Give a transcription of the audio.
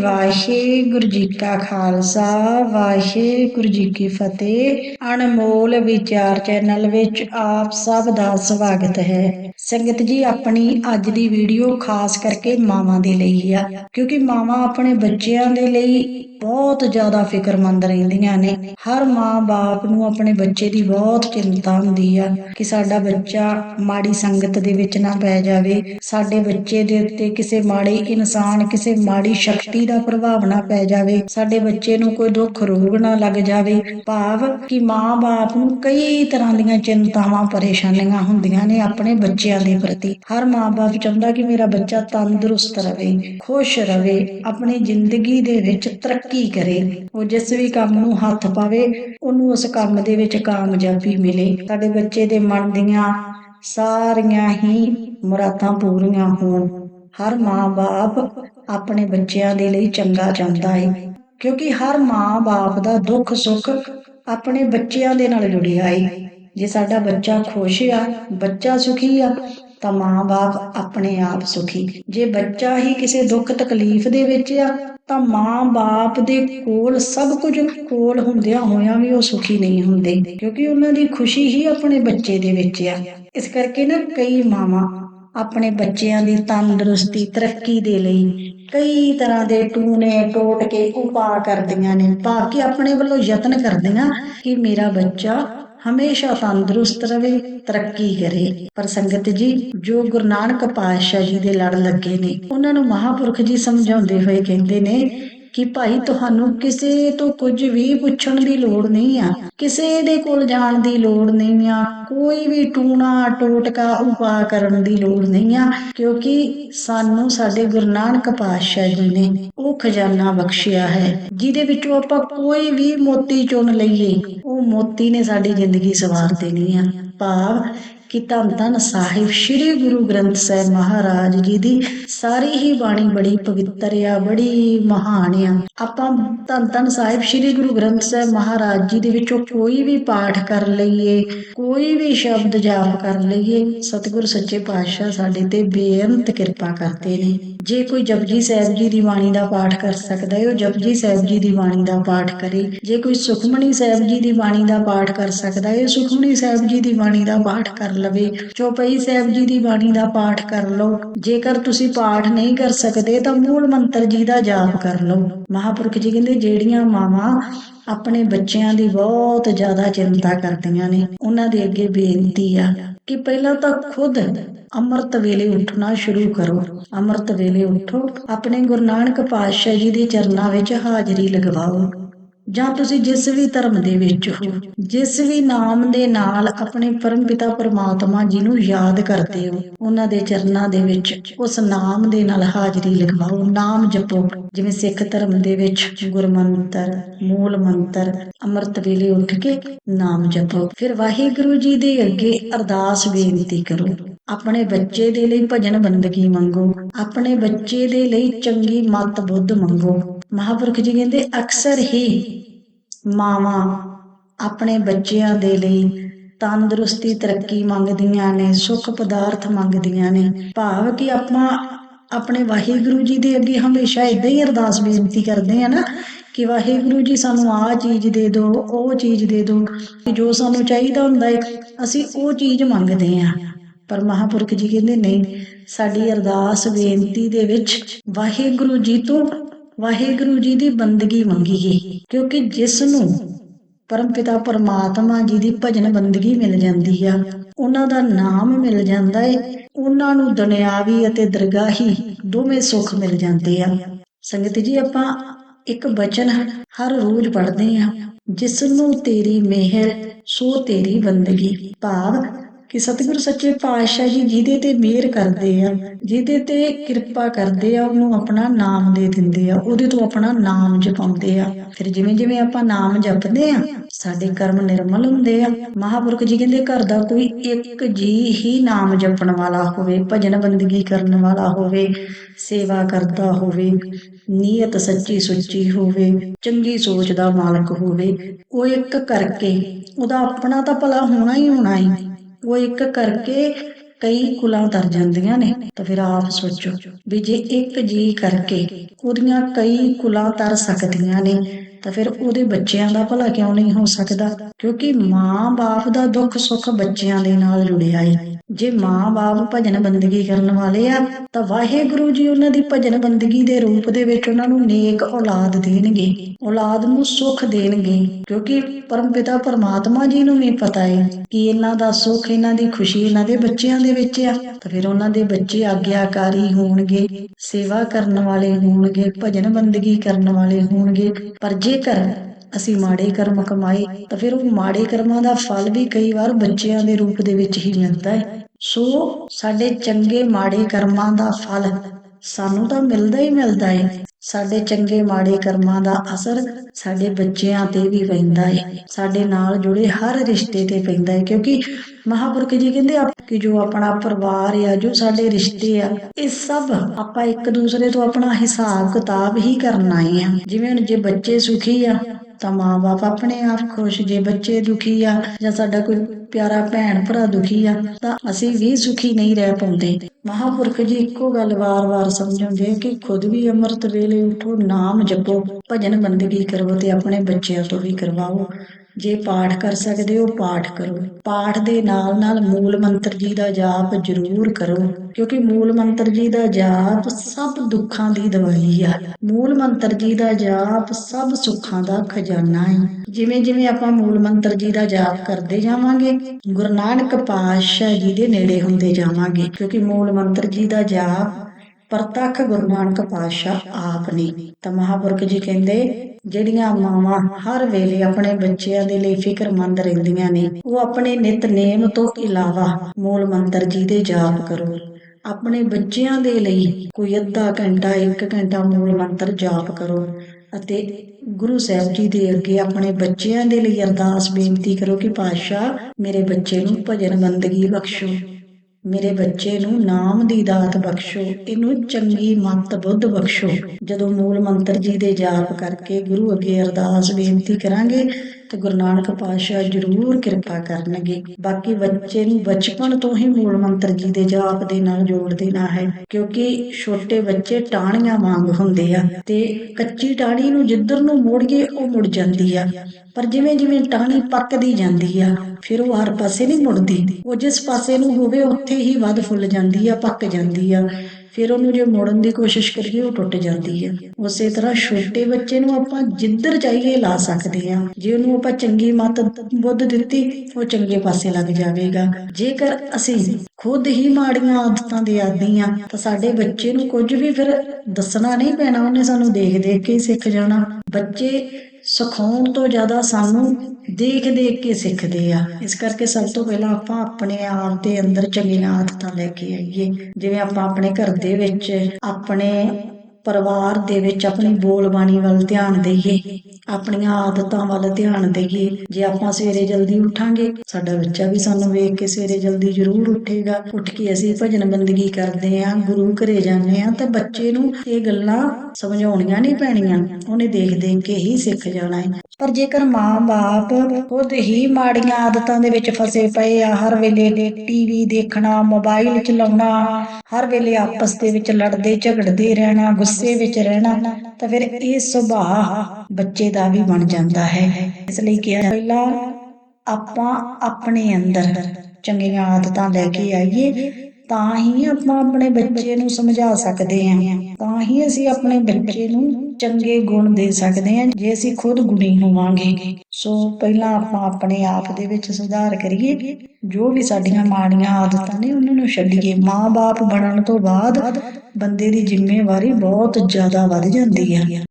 ਵਾਹਿਗੁਰੂ ਜੀ ਕਾ ਖਾਲਸਾ ਵਾਹਿਗੁਰੂ ਜੀ ਕੀ ਫਤਿਹ। ਅਨਮੋਲ ਵਿਚਾਰ ਚੈਨਲ ਵਿੱਚ ਆਪ ਸਭ ਦਾ ਸਵਾਗਤ ਹੈ। ਸੰਗਤ ਜੀ, ਆਪਣੀ ਅੱਜ ਦੀ ਵੀਡੀਓ ਖਾਸ ਕਰਕੇ ਮਾਵਾਂ ਦੇ ਲਈ ਆ, ਕਿਉਂਕਿ ਮਾਵਾਂ ਆਪਣੇ ਬੱਚਿਆਂ ਦੇ ਲਈ ਬਹੁਤ ਜ਼ਿਆਦਾ ਫਿਕਰਮੰਦ ਰਹਿੰਦੀਆਂ ਨੇ। ਹਰ ਮਾਂ-ਬਾਪ ਨੂੰ ਆਪਣੇ ਬੱਚੇ ਦੀ ਬਹੁਤ ਚਿੰਤਾ ਹੁੰਦੀ ਆ ਕਿ ਸਾਡਾ ਬੱਚਾ ਮਾੜੀ ਸੰਗਤ ਦੇ ਵਿੱਚ ਨਾ ਪੈ ਜਾਵੇ। ਸਾਡੇ ਬੱਚੇ ਦੇ ਉੱਤੇ ਕਿਸੇ ਮਾੜੇ ਇਨਸਾਨ, ਕਿਸੇ ਮਾੜੀ ਸ਼ਕਤੀ ਦਾ ਪ੍ਰਭਾਵ ਨਾ ਪੈ ਜਾਵੇ, ਸਾਡੇ ਬੱਚੇ ਨੂੰ ਕੋਈ ਦੁੱਖ ਰੋਗ ਨਾ ਲੱਗ ਜਾਵੇ। ਭਾਵ ਕਿ ਮਾਂ-ਬਾਪ ਨੂੰ ਕਈ ਤਰ੍ਹਾਂ ਦੀਆਂ ਚਿੰਤਾਵਾਂ, ਪਰੇਸ਼ਾਨੀਆਂ ਹੁੰਦੀਆਂ ਨੇ ਆਪਣੇ ਬੱਚਿਆਂ ਦੇ ਪ੍ਰਤੀ। ਹਰ ਮਾਂ-ਬਾਪ ਚਾਹੁੰਦਾ ਕਿ ਮੇਰਾ ਬੱਚਾ ਤੰਦਰੁਸਤ ਰਵੇ, ਖੁਸ਼ ਰਵੇ, ਆਪਣੀ ਜ਼ਿੰਦਗੀ ਦੇ ਵਿੱਚ ਤਰੱਕੀ ਕਰੇ। ਉਹ ਜਿਸ ਵੀ ਕੰਮ ਨੂੰ ਹੱਥ ਪਾਵੇ, ਉਹਨੂੰ ਉਸ ਕੰਮ ਦੇ ਵਿੱਚ ਕਾਮਯਾਬੀ ਮਿਲੇ। ਸਾਡੇ ਬੱਚੇ ਦੇ ਮਨ ਦੀਆਂ ਸਾਰੀਆਂ ਹੀ ਮੁਰਾਦਾਂ ਪੂਰੀਆਂ ਹੋਣ। ਹਰ ਮਾਂ-ਬਾਪ ਆਪਣੇ ਬੱਚਿਆਂ ਦੇ ਲਈ ਚੰਗਾ ਚਾਹੁੰਦਾ ਹੈ ਕਿਉਂਕਿ ਹਰ ਮਾਂ-ਬਾਪ ਦਾ ਦੁੱਖ ਸੁੱਖ ਆਪਣੇ ਬੱਚਿਆਂ ਦੇ ਨਾਲ ਜੁੜਿਆ ਹੈ ਜੇ ਸਾਡਾ ਬੱਚਾ ਖੁਸ਼ ਆ, ਬੱਚਾ ਸੁਖੀ ਆ, ਤਾਂ ਮਾਂ-ਬਾਪ ਆਪਣੇ ਆਪ ਸੁਖੀ। ਜੇ ਬੱਚਾ ਹੀ ਕਿਸੇ ਦੁੱਖ ਤਕਲੀਫ ਦੇ ਵਿੱਚ ਆ, ਤਾਂ ਮਾਂ-ਬਾਪ ਦੇ ਕੋਲ ਸਭ ਕੁਝ ਕੋਲ ਹੁੰਦਿਆਂ ਹੋਇਆਂ ਵੀ ਉਹ ਸੁਖੀ ਨਹੀਂ ਹੁੰਦੇ। ਕਿਉਂਕਿ ਉਹਨਾਂ ਦੀ ਖੁਸ਼ੀ ਹੀ ਆਪਣੇ ਬੱਚੇ ਦੇ ਵਿੱਚ ਆ। ਇਸ ਕਰਕੇ ਨਾ ਕਈ ਮਾਵਾਂ ਆਪਣੇ ਬੱਚਿਆਂ ਦੀ ਤੰਦਰੁਸਤੀ, ਤਰੱਕੀ ਦੇ ਲਈ। ਕਈ ਤਰ੍ਹਾਂ ਦੇ ਟੂਨੇ ਟੋਟ ਕੇ ਉਪਾਅ ਕਰਦੀਆਂ ਨੇ। ਭਾਵ ਕਿ ਆਪਣੇ ਵੱਲੋਂ ਯਤਨ ਕਰਦੀਆਂ ਕਿ ਮੇਰਾ ਬੱਚਾ ਹਮੇਸ਼ਾ ਤੰਦਰੁਸਤ ਰਵੇ, ਤਰੱਕੀ ਕਰੇ। ਪਰ ਸੰਗਤ ਜੀ, ਜੋ ਗੁਰੂ ਨਾਨਕ ਪਾਤਸ਼ਾਹ ਜੀ ਦੇ ਲੜ ਲੱਗੇ ਨੇ, ਉਹਨਾਂ ਨੂੰ ਮਹਾਪੁਰਖ ਜੀ ਸਮਝਾਉਂਦੇ ਹੋਏ ਕਹਿੰਦੇ ਨੇ ਕਿ ਭਾਈ ਤੁਹਾਨੂੰ ਕਿਸੇ ਤੋਂ ਕੁਝ ਵੀ ਪੁੱਛਣ ਦੀ ਲੋੜ ਨਹੀਂ ਆ। ਕਿਸੇ ਦੇ ਕੋਲ ਜਾਣ ਦੀ ਲੋੜ ਨਹੀਂ ਆ। ਕੋਈ ਵੀ ਟੂਣਾ ਟੋਟਕਾ ਉਪਾਅ ਕਰਨ ਦੀ ਲੋੜ ਨਹੀਂ ਆ, ਕਿਉਂਕਿ ਸਾਨੂੰ ਸਾਡੇ ਗੁਰੂ ਨਾਨਕ ਪਾਤਸ਼ਾਹ ਜੀ ਨੇ ਉਹ ਖਜ਼ਾਨਾ ਬਖਸ਼ਿਆ ਹੈ, ਜਿਹਦੇ ਵਿੱਚੋਂ ਆਪਾਂ ਕੋਈ ਵੀ ਮੋਤੀ ਚੁਣ ਲਈਏ, ਉਹ ਮੋਤੀ ਨੇ ਸਾਡੀ ਜ਼ਿੰਦਗੀ ਸਵਾਰ ਦੇਣੀ ਆ। ਭਾਵ ਕਿ ਧੰਨ ਧੰਨ ਸਾਹਿਬ ਸ੍ਰੀ ਗੁਰੂ ਗ੍ਰੰਥ ਸਾਹਿਬ ਮਹਾਰਾਜ ਜੀ ਦੀ ਸਾਰੀ ਹੀ ਬਾਣੀ ਬੜੀ ਪਵਿੱਤਰ ਆ, ਬੜੀ ਮਹਾਨ ਆ। ਆਪਾਂ ਧੰਨ ਧੰਨ ਸਾਹਿਬ ਸ੍ਰੀ ਗੁਰੂ ਗ੍ਰੰਥ ਸਾਹਿਬ ਮਹਾਰਾਜ ਜੀ ਦੇ ਵਿੱਚੋਂ ਕੋਈ ਵੀ ਪਾਠ ਕਰ ਲਈਏ, ਕੋਈ ਵੀ ਸ਼ਬਦ ਜਾਪ ਕਰ ਲਈਏ, ਸਤਿਗੁਰ ਸੱਚੇ ਪਾਤਸ਼ਾਹ ਸਾਡੇ ਤੇ ਬੇਅੰਤ ਕਿਰਪਾ ਕਰਦੇ ਨੇ। ਜੇ ਕੋਈ ਜਪਜੀ ਸਾਹਿਬ ਜੀ ਦੀ ਬਾਣੀ ਦਾ ਪਾਠ ਕਰ ਸਕਦਾ ਹੈ, ਉਹ ਜਪਜੀ ਸਾਹਿਬ ਜੀ ਦੀ ਬਾਣੀ ਦਾ ਪਾਠ ਕਰੇ। ਜੇ ਕੋਈ ਸੁਖਮਨੀ ਸਾਹਿਬ ਜੀ ਦੀ ਬਾਣੀ ਦਾ ਪਾਠ ਕਰ ਸਕਦਾ ਹੈ, ਉਹ ਸੁਖਮਨੀ ਸਾਹਿਬ ਜੀ ਦੀ ਬਾਣੀ ਦਾ ਪਾਠ ਕਰ ਲਵੇ। ਚੌਪਈ ਸਾਹਿਬ ਜੀ ਦੀ ਬਾਣੀ ਦਾ ਪਾਠ ਕਰ ਲਓ। ਜੇਕਰ ਤੁਸੀਂ ਪਾਠ ਨਹੀਂ ਕਰ ਸਕਦੇ, ਤਾਂ ਮੂਲ ਮੰਤਰ ਜੀ ਦਾ ਜਾਪ ਕਰ ਲਓ। ਮਹਾਪੁਰਖ ਜੀ ਕਹਿੰਦੇ, ਜਿਹੜੀਆਂ ਮਾਵਾਂ ਆਪਣੇ ਬੱਚਿਆਂ ਦੀ ਬਹੁਤ ਜ਼ਿਆਦਾ ਚਿੰਤਾ ਕਰਦੀਆਂ ਨੇ, ਉਹਨਾਂ ਦੇ ਅੱਗੇ ਬੇਨਤੀ ਆ ਕਿ ਪਹਿਲਾਂ ਤਾਂ ਖੁਦ ਅੰਮ੍ਰਿਤ ਵੇਲੇ ਉੱਠਣਾ ਸ਼ੁਰੂ ਕਰੋ। ਅੰਮ੍ਰਿਤ ਵੇਲੇ ਉੱਠੋ, ਆਪਣੇ ਗੁਰੂ ਨਾਨਕ ਪਾਤਸ਼ਾਹ ਜੀ ਦੇ ਚਰਨਾਂ ਵਿੱਚ ਹਾਜ਼ਰੀ ਲਗਵਾਓ। ਜਾਂ ਤੁਸੀਂ ਜਿਸ ਵੀ ਧਰਮ ਦੇ ਵਿੱਚ ਹੋ, ਜਿਸ ਵੀ ਨਾਮ ਦੇ ਨਾਲ ਆਪਣੇ ਪਰਮਪਿਤਾ ਪਰਮਾਤਮਾ ਜੀ ਨੂੰ ਯਾਦ ਕਰਦੇ ਹੋ, ਉਹਨਾਂ ਦੇ ਚਰਨਾਂ ਦੇ ਵਿੱਚ ਉਸ ਨਾਮ ਦੇ ਨਾਲ ਹਾਜ਼ਰੀ ਲਗਵਾਓ, ਨਾਮ ਜਪੋ। ਜਿਵੇਂ ਸਿੱਖ ਧਰਮ ਦੇ ਵਿੱਚ ਗੁਰਮੰਤਰ, ਮੂਲ ਮੰਤਰ, ਅੰਮ੍ਰਿਤ ਵੇਲੇ ਉੱਠ ਕੇ ਨਾਮ ਜਪੋ। ਫਿਰ ਵਾਹਿਗੁਰੂ ਜੀ ਦੇ ਅੱਗੇ ਅਰਦਾਸ ਬੇਨਤੀ ਕਰੋ। ਆਪਣੇ ਬੱਚੇ ਦੇ ਲਈ ਭਜਨ ਬੰਦਗੀ ਮੰਗੋ, ਆਪਣੇ ਬੱਚੇ ਦੇ ਲਈ ਚੰਗੀ ਮਤ ਬੁੱਧ ਮੰਗੋ। ਮਹਾਪੁਰਖ ਜੀ ਕਹਿੰਦੇ, ਅਕਸਰ ਹੀ ਮਾਵਾਂ ਆਪਣੇ ਬੱਚਿਆਂ ਦੇ ਲਈ ਤੰਦਰੁਸਤੀ ਤਰੱਕੀ ਮੰਗਦੀਆਂ ਨੇ, ਸੁੱਖ ਪਦਾਰਥ ਮੰਗਦੀਆਂ ਨੇ। ਭਾਵ ਕਿ ਆਪਾਂ ਆਪਣੇ ਵਾਹਿਗੁਰੂ ਜੀ ਦੇ ਅੱਗੇ ਹਮੇਸ਼ਾ ਇਦਾਂ ਹੀ ਅਰਦਾਸ ਬੇਨਤੀ ਕਰਦੇ ਆ ਨਾ ਕਿ ਵਾਹਿਗੁਰੂ ਜੀ ਸਾਨੂੰ ਆਹ ਚੀਜ਼ ਦੇ ਦਿਓ, ਉਹ ਚੀਜ਼ ਦੇ ਦਿਓ। ਕਿ ਜੋ ਸਾਨੂੰ ਚਾਹੀਦਾ ਹੁੰਦਾ ਹੈ, ਅਸੀਂ ਉਹ ਚੀਜ਼ ਮੰਗਦੇ ਆ ਪਰ ਮਹਾਪੁਰਖ ਜੀ ਕਹਿੰਦੇ ਨਹੀਂ, ਸਾਡੀ ਅਰਦਾਸ ਬੇਨਤੀ ਦੇ ਵਿੱਚ ਵਾਹਿਗੁਰੂ ਜੀ ਤੋਂ ਵਾਹਿਗੁਰੂ ਜੀ ਦੀ ਬੰਦਗੀ ਮੰਗੀਏ ਕਿਉਂਕਿ ਜਿਸ ਨੂੰ ਪਰਮਪਿਤਾ ਪਰਮਾਤਮਾ ਜੀ ਦੀ ਭਜਨ ਬੰਦਗੀ ਮਿਲ ਜਾਂਦੀ ਆ, ਉਹਨਾਂ ਦਾ ਨਾਮ ਮਿਲ ਜਾਂਦਾ ਏ, ਉਹਨਾਂ ਨੂੰ ਦੁਨਿਆਵੀ ਅਤੇ ਦਰਗਾਹੀ ਦੋਵੇਂ ਸੁੱਖ ਮਿਲ ਜਾਂਦੇ ਆ। ਸੰਗਤ ਜੀ, ਆਪਾਂ ਇੱਕ ਬਚਨ ਹਰ ਰੋਜ਼ ਪੜ੍ਹਦੇ ਆ, ਜਿਸ ਨੂੰ ਤੇਰੀ ਮਿਹਰ, ਸੋ ਤੇਰੀ ਬੰਦਗੀ, ਭਾਵ ਕਿ ਸਤਿਗੁਰੂ ਸੱਚੇ ਪਾਤਸ਼ਾਹ ਜੀ ਜਿਹਦੇ ਤੇ ਮਿਹਰ ਕਰਦੇ ਆ, ਜਿਹਦੇ ਤੇ ਕਿਰਪਾ ਕਰਦੇ ਆ, ਉਹਨੂੰ ਆਪਣਾ ਨਾਮ ਦੇ ਦਿੰਦੇ ਆ, ਉਹਦੇ ਤੋਂ ਆਪਣਾ ਨਾਮ ਜਪਾਉਂਦੇ ਆ। ਫਿਰ ਜਿਵੇਂ ਜਿਵੇਂ ਆਪਾਂ ਨਾਮ ਜਪਦੇ ਆ, ਸਾਡੇ ਕਰਮ ਨਿਰਮਲ ਹੁੰਦੇ ਆ। ਮਹਾਪੁਰਖ ਜੀ ਕਹਿੰਦੇ ਘਰ ਦਾ ਕੋਈ ਇੱਕ ਜੀ ਹੀ ਨਾਮ ਜਪਣ ਵਾਲਾ ਹੋਵੇ, ਭਜਨ ਬੰਦਗੀ ਕਰਨ ਵਾਲਾ ਹੋਵੇ, ਸੇਵਾ ਕਰਦਾ ਹੋਵੇ, ਨੀਅਤ ਸੱਚੀ ਸੁੱਚੀ ਹੋਵੇ, ਚੰਗੀ ਸੋਚ ਦਾ ਮਾਲਕ ਹੋਵੇ, ਉਹ ਇੱਕ ਕਰਕੇ, ਉਹਦਾ ਆਪਣਾ ਤਾਂ ਭਲਾ ਹੋਣਾ ਹੀ ਹੋਣਾ ਹੀ ਉਹ ਇੱਕ ਕਰਕੇ ਕਈ ਕੁਲਾਂ ਤਰ ਜਾਂਦੀਆਂ ਨੇ, ਤਾਂ ਫਿਰ ਆਪ ਸੋਚੋ ਵੀ ਜੇ ਇੱਕ ਜੀ ਕਰਕੇ ਉਹਦੀਆਂ ਕਈ ਕੁਲਾਂ ਤਰ ਸਕਦੀਆਂ ਨੇ ਤਾਂ ਫਿਰ ਉਹਦੇ ਬੱਚਿਆਂ ਦਾ ਭਲਾ ਕਿਉਂ ਨਹੀਂ ਹੋ ਸਕਦਾ? ਕਿਉਂਕਿ ਮਾਂ-ਬਾਪ ਦਾ ਦੁੱਖ ਸੁੱਖ ਬੱਚਿਆਂ ਦੇ ਨਾਲ ਜੁੜਿਆ ਏ। ਜੇ ਮਾਂ-ਬਾਪ ਭਜਨ ਬੰਦਗੀ ਕਰਨ ਵਾਲੇ ਆ, ਤਾਂ ਵਾਹਿਗੁਰੂ ਜੀ ਉਹਨਾਂ ਦੀ ਭਜਨ ਬੰਦਗੀ ਦੇ ਰੂਪ ਦੇ ਵਿੱਚ ਉਹਨਾਂ ਨੂੰ ਨੇਕ ਔਲਾਦ ਦੇਣਗੇ। ਔਲਾਦ ਨੂੰ ਸੁੱਖ ਦੇਣਗੇ। ਕਿਉਂਕਿ ਪਰਮਪਿਤਾ ਪਰਮਾਤਮਾ ਜੀ ਨੂੰ ਵੀ ਪਤਾ ਹੈ ਕਿ ਇਹਨਾਂ ਦਾ ਸੁੱਖ, ਇਹਨਾਂ ਦੀ ਖੁਸ਼ੀ ਇਹਨਾਂ ਦੇ ਬੱਚਿਆਂ ਦੇ ਵਿੱਚ ਆ। ਤਾਂ ਫਿਰ ਉਹਨਾਂ ਦੇ ਬੱਚੇ ਆਗਿਆਕਾਰੀ ਹੋਣਗੇ, ਸੇਵਾ ਕਰਨ ਵਾਲੇ ਹੋਣਗੇ, ਭਜਨ ਬੰਦਗੀ ਕਰਨ ਵਾਲੇ ਹੋਣਗੇ। ਪਰ ਜੇਕਰ ਅਸੀਂ ਮਾੜੇ ਕਰਮ ਕਮਾਏ ਤਾਂ ਫਿਰ ਉਹ ਮਾੜੇ ਕਰਮਾਂ ਦਾ ਫਲ ਵੀ ਕਈ ਵਾਰ ਬੱਚਿਆਂ ਦੇ ਰੂਪ ਦੇ ਵਿੱਚ ਹੀ ਮਿਲਦਾ ਹੈ। ਸੋ ਸਾਡੇ ਚੰਗੇ ਮਾੜੇ ਕਰਮਾਂ ਦਾ ਫਲ ਸਾਨੂੰ ਤਾਂ ਮਿਲਦਾ ਹੀ ਮਿਲਦਾ ਹੈ। ਸਾਡੇ ਚੰਗੇ ਮਾੜੇ ਕਰਮਾਂ ਦਾ ਅਸਰ ਸਾਡੇ ਬੱਚਿਆਂ ਤੇ ਵੀ ਪੈਂਦਾ ਹੈ ਸਾਡੇ ਨਾਲ ਜੁੜੇ ਹਰ ਰਿਸ਼ਤੇ ਤੇ ਪੈਂਦਾ ਹੈ ਕਿਉਂਕਿ ਮਹਾਪੁਰਖ ਜੀ ਕਹਿੰਦੇ ਆ ਕਿ ਜੋ ਆਪਣਾ ਪਰਿਵਾਰ ਆ, ਜੋ ਸਾਡੇ ਰਿਸ਼ਤੇ ਆ, ਇਹ ਸਭ ਆਪਾਂ ਇੱਕ ਦੂਸਰੇ ਤੋਂ ਆਪਣਾ ਹਿਸਾਬ ਕਿਤਾਬ ਹੀ ਕਰਨਾ ਆਏ ਜਿਵੇਂ ਹੁਣ ਜੇ ਬੱਚੇ ਸੁਖੀ ਆ ਤਾਂ ਮਾਂ-ਬਾਪ ਆਪਣੇ ਆਪ ਖੁਸ਼, ਜੇ ਬੱਚੇ ਦੁਖੀ ਆ ਜਾਂ ਸਾਡਾ ਕੋਈ ਪਿਆਰਾ ਭੈਣ ਭਰਾ ਦੁਖੀ ਆ, ਤਾਂ ਅਸੀਂ ਵੀ ਸੁਖੀ ਨਹੀਂ ਰਹਿ ਪਾਉਂਦੇ। ਮਹਾਪੁਰਖ ਜੀ ਇੱਕੋ ਗੱਲ ਵਾਰ-ਵਾਰ ਸਮਝਾਉਂਦੇ ਕਿ ਖੁਦ ਵੀ ਅੰਮ੍ਰਿਤ ਵੇਲੇ ਉਠੋ, ਨਾਮ ਜਪੋ ਭਜਨ ਬੰਦਗੀ ਕਰੋ ਤੇ ਆਪਣੇ ਬੱਚਿਆਂ ਤੋਂ ਵੀ ਕਰਵਾਓ। ਜੇ ਪਾਠ ਕਰ ਸਕਦੇ ਹੋ, ਪਾਠ ਕਰੋ। ਪਾਠ ਦੇ ਨਾਲ ਨਾਲ ਮੂਲ ਮੰਤਰ ਜੀ ਦਾ ਜਾਪ ਜ਼ਰੂਰ ਕਰੋ, ਕਿਉਂਕਿ ਮੂਲ ਮੰਤਰ ਜੀ ਦਾ ਜਾਪ ਸਭ ਦੁੱਖਾਂ ਦੀ ਦਵਾਈ ਆ। ਮੂਲ ਮੰਤਰ ਜੀ ਦਾ ਜਾਪ ਸਭ ਸੁੱਖਾਂ ਦਾ ਖਜ਼ਾਨਾ ਹੈ ਜਿਵੇਂ ਜਿਵੇਂ ਆਪਾਂ ਮੂਲ ਮੰਤਰ ਜੀ ਦਾ ਜਾਪ ਕਰਦੇ ਜਾਵਾਂਗੇ, ਗੁਰੂ ਨਾਨਕ ਪਾਤਸ਼ਾਹ ਜੀ ਦੇ ਨੇੜੇ ਹੁੰਦੇ ਜਾਵਾਂਗੇ, ਕਿਉਂਕਿ ਮੂਲ ਮੰਤਰ ਜੀ ਦਾ ਜਾਪ ਪ੍ਰਤੱਖ ਗੁਰੂ ਨਾਨਕ ਪਾਤਸ਼ਾਹ ਆਪ ਨੇ। ਤਾਂ ਮਹਾਪੁਰਖ ਜੀ ਕਹਿੰਦੇ ਜਿਹੜੀਆਂ ਮਾਵਾਂ ਹਰ ਵੇਲੇ ਆਪਣੇ ਬੱਚਿਆਂ ਦੇ ਲਈ ਫਿਕਰਮੰਦ ਰਹਿੰਦੀਆਂ ਨੇ, ਉਹ ਆਪਣੇ ਨਿਤਨੇਮ ਤੋਂ ਇਲਾਵਾ ਮੂਲ ਮੰਤਰ ਜੀ ਦੇ ਜਾਪ ਕਰੋ। ਆਪਣੇ ਬੱਚਿਆਂ ਦੇ ਲਈ ਕੋਈ ਅੱਧਾ ਘੰਟਾ 1 ਘੰਟਾ ਮੂਲ ਮੰਤਰ ਜਾਪ ਕਰੋ ਅਤੇ ਗੁਰੂ ਸਾਹਿਬ ਜੀ ਦੇ ਅੱਗੇ ਆਪਣੇ ਬੱਚਿਆਂ ਦੇ ਲਈ ਅਰਦਾਸ ਬੇਨਤੀ ਕਰੋ ਕਿ ਪਾਤਸ਼ਾਹ ਮੇਰੇ ਬੱਚੇ ਨੂੰ ਭਜਨ ਬੰਦਗੀ ਬਖਸ਼ੋ। ਮੇਰੇ ਬੱਚੇ ਨੂੰ ਨਾਮ ਦੀ ਦਾਤ ਬਖਸ਼ੋ, ਇਹਨੂੰ ਚੰਗੀ ਮਤ ਬੁੱਧ ਬਖਸ਼ੋ। ਜਦੋਂ ਮੂਲ ਮੰਤਰ ਜੀ ਦੇ ਜਾਪ ਕਰਕੇ ਗੁਰੂ ਅੱਗੇ ਅਰਦਾਸ ਬੇਨਤੀ ਕਰਾਂਗੇ ਤੇ ਗੁਰੂ ਨਾਨਕ ਪਾਤਸ਼ਾਹ ਜ਼ਰੂਰ ਕਿਰਪਾ ਕਰਨਗੇ। ਬਾਕੀ ਬੱਚੇ ਨੂੰ ਬਚਪਨ ਤੋਂ ਹੀ ਮੂਲ ਮੰਤਰ ਜੀ ਦੇ ਜਾਪ ਦੇ ਨਾਲ ਜੋੜ ਦੇਣਾ ਹੈ, ਕਿਉਂਕਿ ਛੋਟੇ ਬੱਚੇ ਟਾਹਣੀਆਂ ਵਾਂਗ ਹੁੰਦੇ ਆ ਤੇ ਕੱਚੀ ਟਾਹਣੀ ਨੂੰ ਜਿੱਧਰ ਨੂੰ ਮੋੜੀਏ, ਉਹ ਮੁੜ ਜਾਂਦੀ ਆ। ਪਰ ਜਿਵੇਂ ਜਿਵੇਂ ਟਾਹਣੀ ਪੱਕਦੀ ਜਾਂਦੀ ਆ, ਫਿਰ ਉਹ ਹਰ ਪਾਸੇ ਨਹੀਂ ਮੁੜਦੀ। ਉਹ ਜਿਸ ਪਾਸੇ ਨੂੰ ਹੋਵੇ, ਉੱਥੇ ਹੀ ਵੱਧ ਫੁੱਲ ਜਾਂਦੀ ਆ, ਪੱਕ ਜਾਂਦੀ ਆ। ਫਿਰ ਉਹਨੂੰ ਜੇ ਮੋੜਨ ਦੀ ਕੋਸ਼ਿਸ਼ ਕਰੀਏ, ਉਹ ਟੁੱਟ ਜਾਂਦੀ ਹੈ ਉਸੇ ਤਰ੍ਹਾਂ ਛੋਟੇ ਬੱਚੇ ਨੂੰ ਆਪਾਂ ਜਿੱਧਰ ਚਾਹੀਏ ਲਾ ਸਕਦੇ ਆ। ਜੇ ਉਹਨੂੰ ਆਪਾਂ ਚੰਗੀ ਮੱਤ ਬੁੱਧ ਦਿੱਤੀ, ਉਹ ਚੰਗੇ ਪਾਸੇ ਲੱਗ ਜਾਵੇਗਾ। ਜੇਕਰ ਅਸੀਂ ਖੁਦ ਹੀ ਮਾੜੀਆਂ ਆਦਤਾਂ ਦੇ ਆਦੀ ਆ, ਤਾਂ ਸਾਡੇ ਬੱਚੇ ਨੂੰ ਕੁਝ ਵੀ ਫਿਰ ਦੱਸਣਾ ਨਹੀਂ ਪੈਣਾ। ਉਹਨੇ ਸਾਨੂੰ ਦੇਖ ਦੇਖ ਕੇ ਹੀ ਸਿੱਖ ਜਾਣਾ। ਬੱਚੇ ਸਿਖਾਉਣ ਤੋਂ ਜ਼ਿਆਦਾ ਸਾਨੂੰ ਦੇਖ ਦੇਖ ਕੇ ਸਿੱਖਦੇ ਆ। ਇਸ ਕਰਕੇ ਸਭ ਤੋਂ ਪਹਿਲਾਂ ਆਪਾਂ ਆਪਣੇ ਆਪ ਦੇ ਅੰਦਰ ਚੰਗੀਆਂ ਆਦਤਾਂ ਲੈ ਕੇ ਆਈਏ। ਜਿਵੇਂ ਆਪਾਂ ਆਪਣੇ ਘਰ ਦੇ ਵਿੱਚ ਆਪਣੇ ਪਰਿਵਾਰ ਦੇ ਵਿੱਚ ਆਪਣੀ ਬੋਲਬਾਣੀ ਵੱਲ ਧਿਆਨ ਦੇਈਏ, ਆਪਣੀਆਂ ਆਦਤਾਂ ਵੱਲ ਧਿਆਨ ਦੇਈਏ। ਜੇ ਆਪਾਂ ਸਵੇਰੇ ਜਲਦੀ ਉੱਠਾਂਗੇ, ਸਾਡਾ ਬੱਚਾ ਵੀ ਸਾਨੂੰ ਵੇਖ ਕੇ ਸਵੇਰੇ ਜਲਦੀ ਜ਼ਰੂਰ ਉੱਠੇਗਾ। ਉੱਠ ਕੇ ਅਸੀਂ ਭਜਨ ਬੰਦਗੀ ਕਰਦੇ ਆਂ, ਗੁਰੂ ਘਰੇ ਜਾਂਦੇ ਆਂ ਤਾਂ ਬੱਚੇ ਨੂੰ ਇਹ ਗੱਲਾਂ ਸਮਝਾਉਣੀਆਂ ਨਹੀਂ ਪੈਣੀਆਂ। ਉਹਨੇ ਦੇਖ ਦੇਖ ਕੇ ਹੀ ਸਿੱਖ ਜਾਣਾ ਹੈ। ਪਰ ਜੇਕਰ ਮਾਂ-ਬਾਪ ਖੁਦ ਹੀ ਮਾੜੀਆਂ ਆਦਤਾਂ ਦੇ ਵਿੱਚ ਫਸੇ ਪਏ ਆ, ਹਰ ਵੇਲੇ ਟੀਵੀ ਦੇਖਣਾ, ਮੋਬਾਈਲ ਚਲਾਉਣਾ, ਹਰ ਵੇਲੇ ਆਪਸ ਦੇ ਵਿੱਚ ਲੜਦੇ ਝਗੜਦੇ ਰਹਿਣਾ, ਗੁੱਸੇ ਵਿੱਚ ਰਹਿਣਾ, ਤਾਂ ਫਿਰ ਇਹ ਸੁਭਾਅ ਬੱਚੇ ਦਾ ਵੀ ਬਣ ਜਾਂਦਾ ਹੈ। ਇਸ ਲਈ ਕਿਹਾ ਪਹਿਲਾਂ ਆਪਾਂ ਆਪਣੇ ਅੰਦਰ ਚੰਗੀਆਂ ਆਦਤਾਂ ਲੈ ਕੇ ਆਈਏ, ਤਾਂ ਹੀ ਆਪਾਂ ਆਪਣੇ ਬੱਚੇ ਨੂੰ ਸਮਝਾ ਸਕਦੇ ਹਾਂ। ਤਾਂ ਹੀ ਅਸੀਂ ਆਪਣੇ ਬੱਚੇ ਨੂੰ ਚੰਗੇ ਗੁਣ ਦੇ ਸਕਦੇ ਹਾਂ, ਜੇ ਅਸੀਂ ਖੁਦ ਗੁਣੀ ਹੋਵਾਂਗੇ। ਸੋ ਪਹਿਲਾਂ ਆਪਾਂ ਆਪਣੇ ਆਪ ਦੇ ਵਿੱਚ ਸੁਧਾਰ ਕਰੀਏ। ਜੋ ਵੀ ਸਾਡੀਆਂ ਮਾੜੀਆਂ ਆਦਤਾਂ ਨੇ, ਉਹਨਾਂ ਨੂੰ ਛੱਡੀਏ। ਮਾਂ-ਬਾਪ ਬਣਨ ਤੋਂ ਬਾਅਦ ਬੰਦੇ ਦੀ ਜ਼ਿੰਮੇਵਾਰੀ ਬਹੁਤ ਜ਼ਿਆਦਾ ਵੱਧ ਜਾਂਦੀ ਹੈ